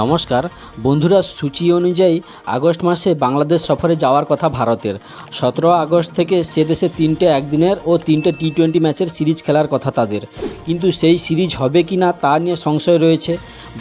নমস্কার। বন্ধুরা, সূচি অনুযায়ী আগস্ট মাসে বাংলাদেশ সফরে যাওয়ার কথা ভারতের। সতেরো আগস্ট থেকে সে দেশে তিনটে একদিনের ও তিনটে টি টোয়েন্টি ম্যাচের সিরিজ খেলার কথা তাদের। কিন্তু সেই সিরিজ হবে কি না তা নিয়ে সংশয় রয়েছে।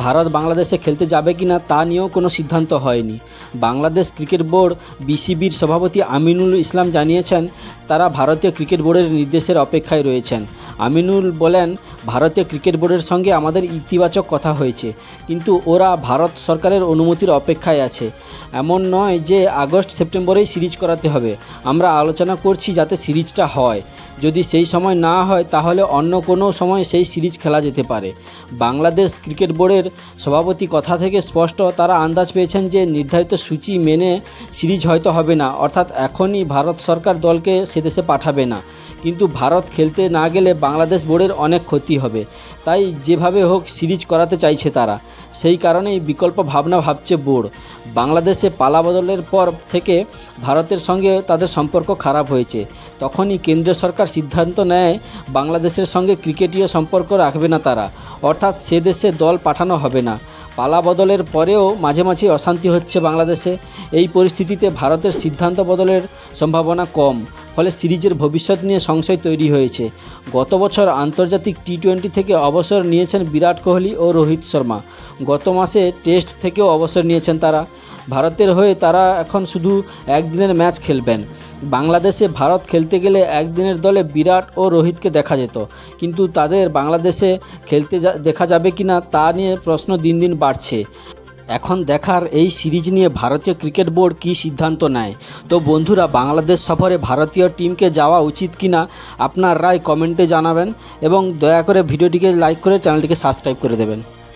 ভারত বাংলাদেশে খেলতে যাবে কি না তা নিয়েও কোনো সিদ্ধান্ত হয়নি। বাংলাদেশ ক্রিকেট বোর্ড বিসিবির সভাপতি আমিনুল ইসলাম জানিয়েছেন, তারা ভারতীয় ক্রিকেট বোর্ডের নির্দেশের অপেক্ষায় রয়েছেন। আমিনুল বলেন ভারতীয় ক্রিকেট বোর্ডের সঙ্গে আমাদের ইতিবাচক কথা হয়েছে। কিন্তু ওরা ভারত সরকারের অনুমতির অপেক্ষায় আছে। এমন নয় যে আগস্ট সেপ্টেম্বরেই সিরিজ করাতে হবে। আমরা আলোচনা করছি যাতে সিরিজটা হয়। যদি সেই সময় না হয়, তাহলে অন্য কোনো সময় সেই সিরিজ খেলা যেতে পারে। বাংলাদেশ ক্রিকেট বোর্ডের সভাপতি কথা থেকে স্পষ্ট তারা আন্দাজ পেয়েছেন যে নির্ধারিত সূচি মেনে সিরিজ হয়তো হবে না। অর্থাৎ এখনই ভারত সরকার দলকে সে দেশে পাঠাবে না। কিন্তু ভারত খেলতে না গেলে বাংলাদেশ বোর্ডের অনেক ক্ষতি হবে। তাই যেভাবে হোক সিরিজ করাতে চাইছে তারা। সেই কারণেই বিকল্প ভাবনা ভাবছে বোর্ড। বাংলাদেশে পালা বদলের পর থেকে ভারতের সঙ্গে তাদের সম্পর্ক খারাপ হয়েছে। তখনই কেন্দ্রীয় সরকার সিদ্ধান্ত নেয়, বাংলাদেশের সঙ্গে ক্রিকেটীয় সম্পর্ক রাখবে না তারা। অর্থাৎ সে দেশে দল পাঠানো হবে না। পালা বদলের পরেও মাঝে মাঝে অশান্তি হচ্ছে বাংলাদেশে। এই পরিস্থিতিতে ভারতের সিদ্ধান্ত বদলের সম্ভাবনা কম। ফলে সিরিজের ভবিষ্যৎ নিয়ে সংশয় তৈরি হয়েছে। গত বছর আন্তর্জাতিক টি টোয়েন্টি থেকে অবসর নিয়েছেন বিরাট কোহলি ও রোহিত শর্মা। গত মাসে টেস্ট থেকেও অবসর নিয়েছেন তারা। ভারতের হয়ে তারা এখন শুধু একদিনের ম্যাচ খেলবেন। বাংলাদেশে ভারত খেলতে গেলে একদিনের দলে বিরাট ও রোহিতকে দেখা যেত। কিন্তু তাদের বাংলাদেশে খেলতে দেখা যাবে কি না তা নিয়ে প্রশ্ন দিন দিন বাড়ছে। এখন দেখার এই সিরিজ নিয়ে ভারতীয় ক্রিকেট বোর্ড কি সিদ্ধান্ত নেয়? তো বন্ধুরা, বাংলাদেশ সফরে ভারতীয় টিমকে যাওয়া উচিত কি না আপনার রায় কমেন্টে জানাবেন এবং দয়া করে ভিডিওটিকে লাইক করে চ্যানেলটিকে সাবস্ক্রাইব করে দেবেন।